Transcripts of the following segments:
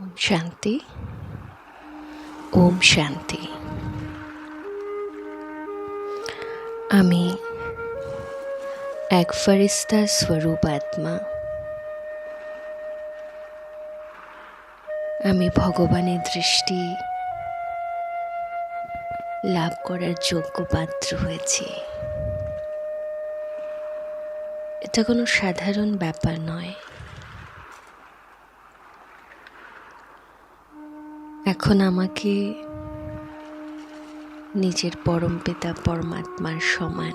ওম শান্তি ওম শান্তি আমি এক ফরিস্তা স্বরূপ আত্মা। আমি ভগবানের দৃষ্টি লাভ করার যোগ্য পাত্র হয়েছি। এটা কোনো সাধারণ ব্যাপার নয়। এখন আমাকে নিজের পরম পিতা, পরমাত্মার সমান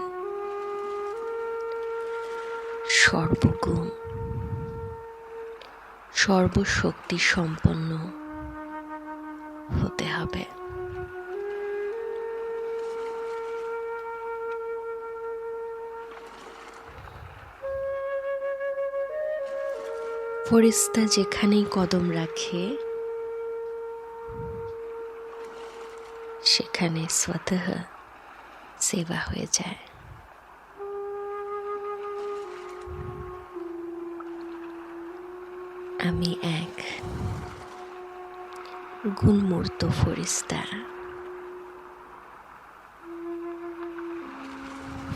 সর্বগুণ, সর্বশক্তি সম্পন্ন হতে হবে। ফরিস্তা যেখানেই কদম রাখে সেখানে স্বতঃ সেবা হয়ে যায়। আমি এক গুণমূর্ত ফরিস্তা।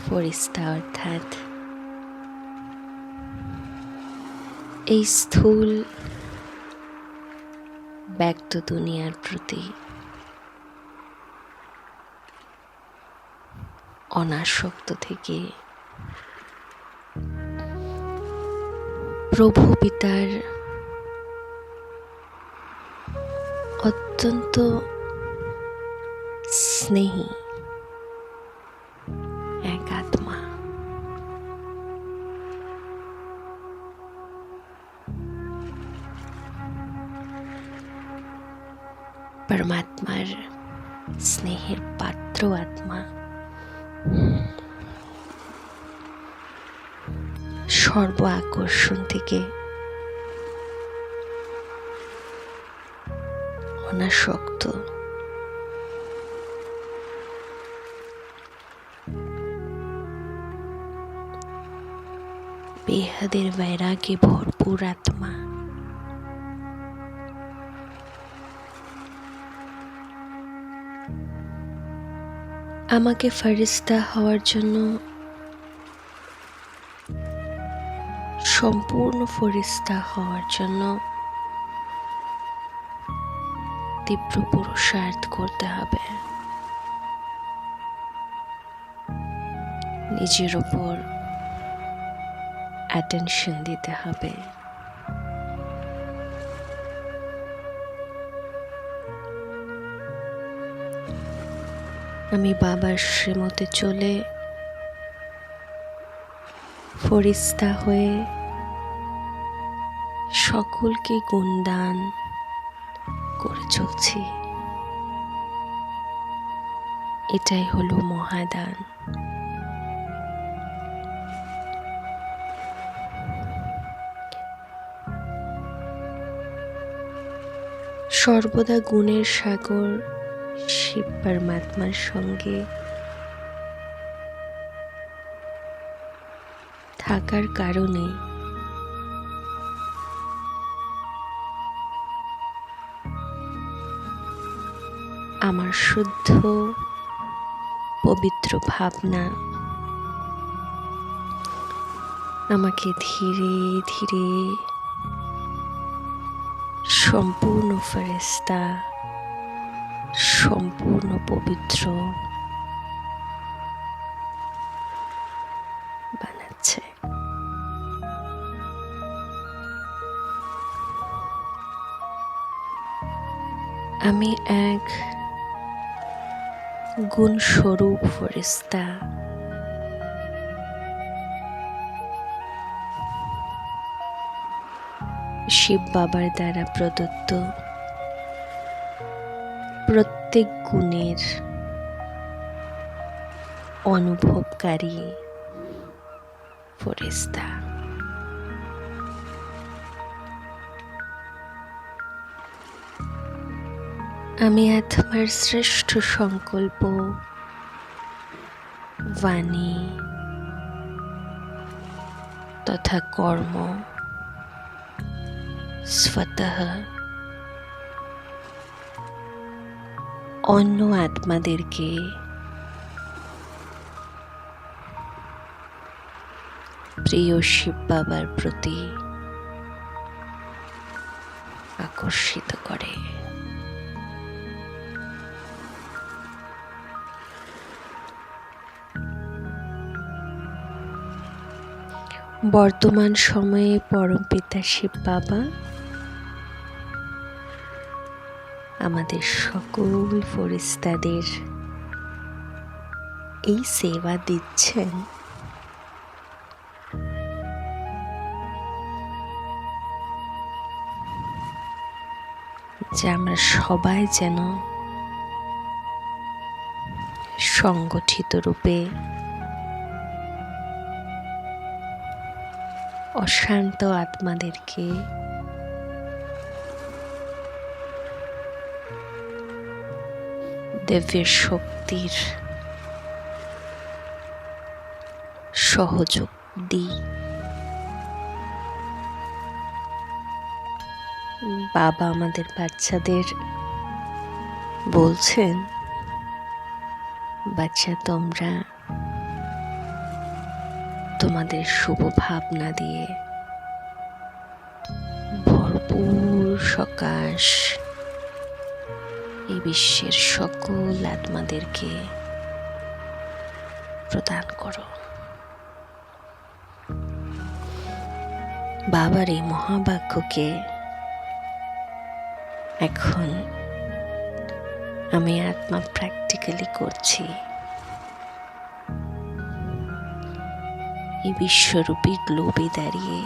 ফরিস্তা অর্থাৎ এই স্থূল ব্যক্ত দুনিয়ার প্রতি অনাসক্ত থেকে। প্রভু পিতার অত্যন্ত স্নেহী এক আত্মা। পরমাত্মার স্নেহের পাত্র আত্মা। সর্ব আকর্ষণ থেকে। অনাসক্ত। বেহাদের বৈরাগে ভরপুর আত্মা। আমাকে ফরিস্তা হওয়ার জন্য সম্পূর্ণ ফরিস্তা হওয়ার জন্য তীব্র পুরুষার্থ করতে হবে। নিজের ওপর অ্যাটেনশন দিতে হবে। আমি বাবার শ্রীমতে চলে ফরিস্তা হয়ে সকলকে গুণদান করে চলছি। এটাই হলো মহাদান। সর্বদা গুণের সাগর শিব পরমাত্মার সঙ্গে থাকার কারণে আমার শুদ্ধ পবিত্র ভাবনা আমাকে ধীরে ধীরে সম্পূর্ণ ফেরেস্তা সম্পূর্ণ পবিত্র বানাচ্ছে। আমি এক গুণস্বরূপ ফরিস্তা শিব বাবার দ্বারা প্রদত্ত প্রত্যেক গুণের অনুভবকারী ফরিস্তা আমি আত্মার শ্রেষ্ঠ সংকল্প, বাণী তথা কর্ম স্বত অন্য আত্মাদেরকে প্রিয় শিব বাবার প্রতি আকর্ষিত করে। বর্তমান সময়ে পরমপিতা শিব বাবা। আমাদের সকল ফরিস্তাদের এই সেবা দিচ্ছেন। যে আমরা সবাই যেন সংগঠিত রূপে অশান্ত আত্মাদেরকে। দেবের শক্তির সহযোগ দিই। বাবা আমাদের বাচ্চাদের বলছেন বাচ্চা তোমরা তোমাদের শুভ ভাবনা দিয়ে। ভরপুর সকাশ। এই বিশ্বের সকল আত্মাদেরকে প্রদান করো। বাবার এই মহাবাক্যকে এখন আমি আত্মা প্র্যাকটিক্যালি করছি। এই বিশ্বরূপী গ্লোবে দাঁড়িয়ে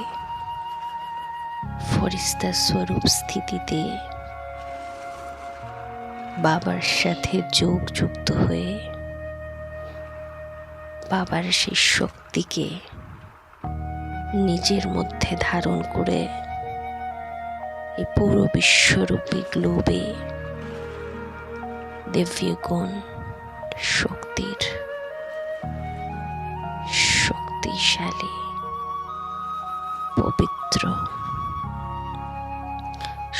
ফরিস্তা স্বরূপ স্থিতিতে বাবার সাথে যোগ যুক্ত হয়ে বাবার সেই শক্তিকে নিজের মধ্যে ধারণ করে এই পুরো বিশ্বরূপী গ্লোবে দিব্যগুণ শক্তির শক্তিশালী পবিত্র।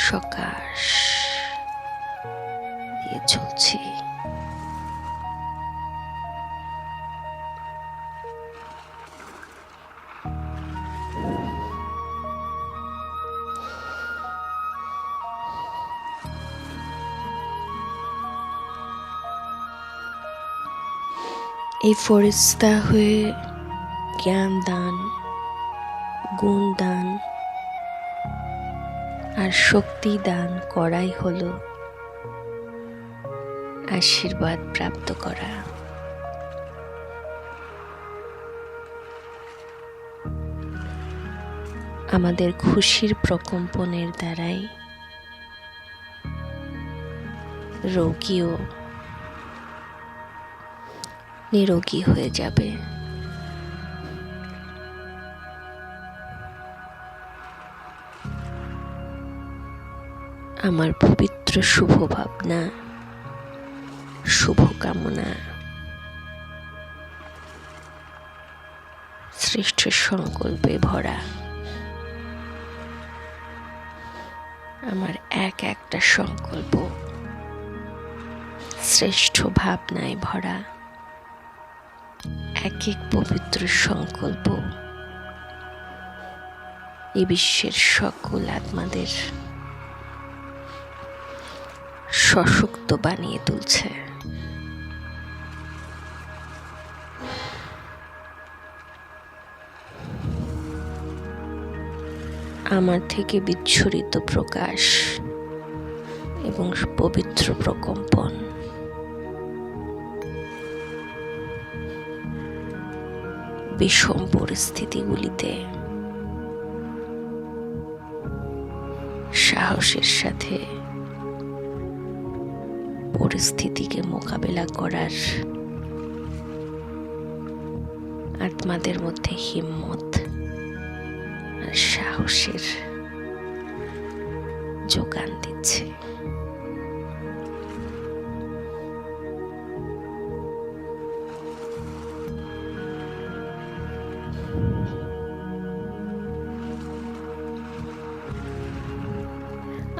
সকাশ দিয়ে চলছি। এই ফরিস্তা হয়ে জ্ঞান দান, গুণ দান আর শক্তি দান করাই হলো আশীর্বাদ প্রাপ্ত করা। আমাদের খুশির প্রকম্পনের দ্বারাই রোগীও নিরোগী হয়ে যাবে। আমার পবিত্র শুভ ভাবনা শুভ কামনা শ্রেষ্ঠ সংকল্পে ভরা। আমার এক একটা সংকল্প শ্রেষ্ঠ ভাবনায় ভরা। এক এক পবিত্র সংকল্প এই বিশ্বের সকল আত্মাদের সশক্ত বানিয়ে তুলছে। আমার থেকে বিচ্ছুরিত প্রকাশ এবং পবিত্র প্রকম্পন। বিষম পরিস্থিতিগুলিতে সাহসের সাথে পরিস্থিতিকে মোকাবেলা করার আত্মাদের মধ্যে হিম্মত আর সাহসের যোগান দিচ্ছে।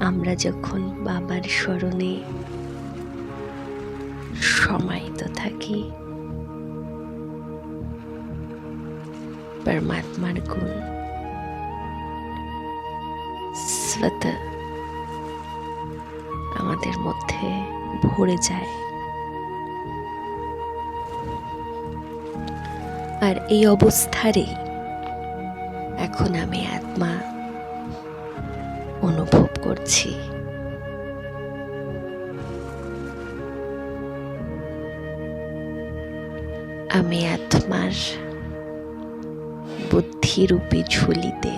আমরা যখন বাবার স্মরণে সমাহিত থাকি। পরমাত্মার গুণ। স্বত আমাদের মধ্যে ভরে যায়। আর এই অবস্থারই এখন আমি আত্মা অনুভব করছি। আমি আত্মার বুদ্ধিরূপী ঝুলিতে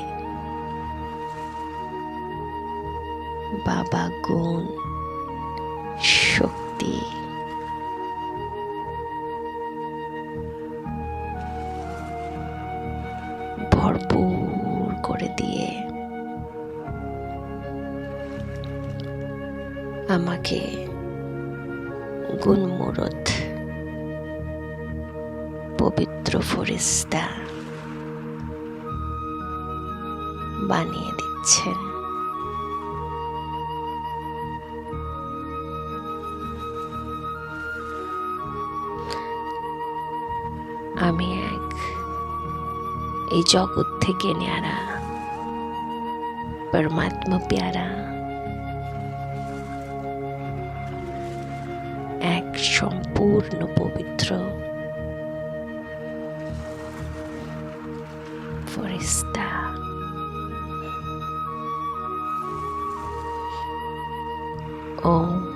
বাবা গুণ শক্তি ভরপুর করে দিয়ে আমাকে গুণমুরত পবিত্র ফরিস্তা বানিয়ে দিচ্ছেন আমি এক এই জগৎ থেকে ন্যাড়া পরমাত্মা প্যারা। এক সম্পূর্ণ পবিত্র ফরিস্তা ওম